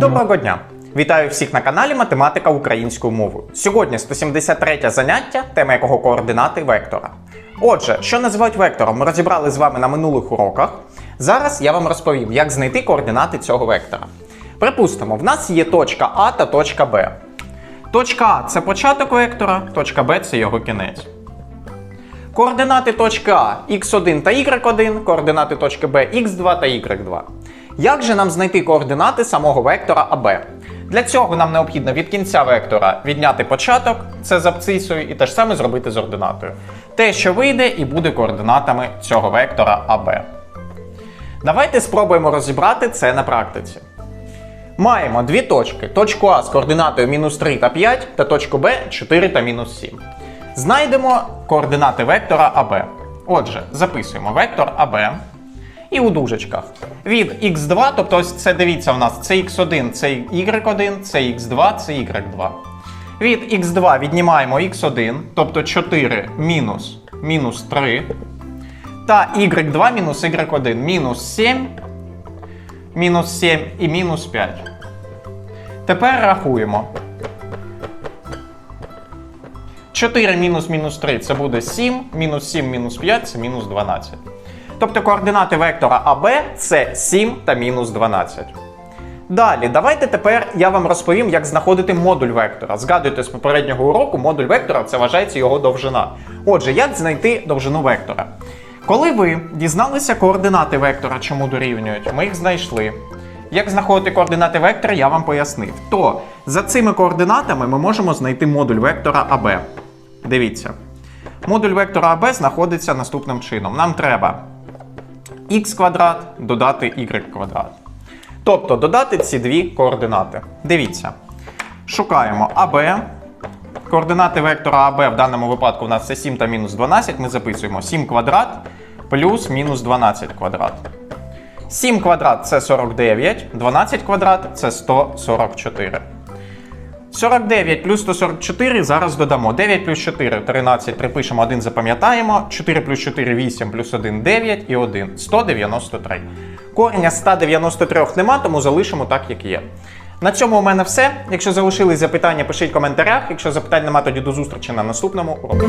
Доброго дня! Вітаю всіх на каналі Математика українською мовою. Сьогодні 173 заняття, тема якого координати вектора. Отже, що називають вектором, ми розібрали з вами на минулих уроках. Зараз я вам розповім, як знайти координати цього вектора. Припустимо, в нас є точка А та точка Б. Точка А це початок вектора, точка Б це його кінець. Координати точки А x1 та y1, координати точки Б x2 та y2. Як же нам знайти координати самого вектора АБ? Для цього нам необхідно від кінця вектора відняти початок, це з абцисою, і те ж саме зробити з ординатою. Те, що вийде, і буде координатами цього вектора АБ. Давайте спробуємо розібрати це на практиці. Маємо дві точки: точку А з координатою мінус 3 та 5 та точку Б 4 та мінус 7. Знайдемо координати вектора АБ. Отже, записуємо вектор АБ. І у дужечках. Від x2, тобто ось це дивіться у нас це x1, це y1, це x2, це y2. Від x2 віднімаємо x1, тобто 4 мінус мінус 3. Та y2 мінус y1 мінус 7, мінус 7 і мінус 5. Тепер рахуємо. 4 мінус мінус 3 це буде 7, мінус 7 мінус 5 це мінус 12. Тобто координати вектора АБ це 7 та мінус 12. Далі, давайте тепер я вам розповім, як знаходити модуль вектора. Згадуйте з попереднього уроку, модуль вектора це вважається його довжина. Отже, як знайти довжину вектора? Коли ви дізналися координати вектора, чому дорівнюють, ми їх знайшли. Як знаходити координати вектора, я вам пояснив. То за цими координатами ми можемо знайти модуль вектора АБ. Дивіться. Модуль вектора АБ знаходиться наступним чином. Нам треба х квадрат додати y квадрат. Тобто додати ці дві координати. Дивіться. Шукаємо АБ. Координати вектора АБ в даному випадку у нас це 7 та мінус 12. Ми записуємо 7 квадрат плюс мінус 12 квадрат. 7 квадрат це 49, 12 квадрат це 144. 49 плюс 144 зараз додамо. 9 плюс 4 13, припишемо 1, запам'ятаємо. 4 плюс 4 8 плюс 1 9 і 1 193. Корення 193 нема, тому залишимо так, як є. На цьому у мене все. Якщо залишились запитання, пишіть в коментарях. Якщо запитань нема, тоді до зустрічі на наступному уроці.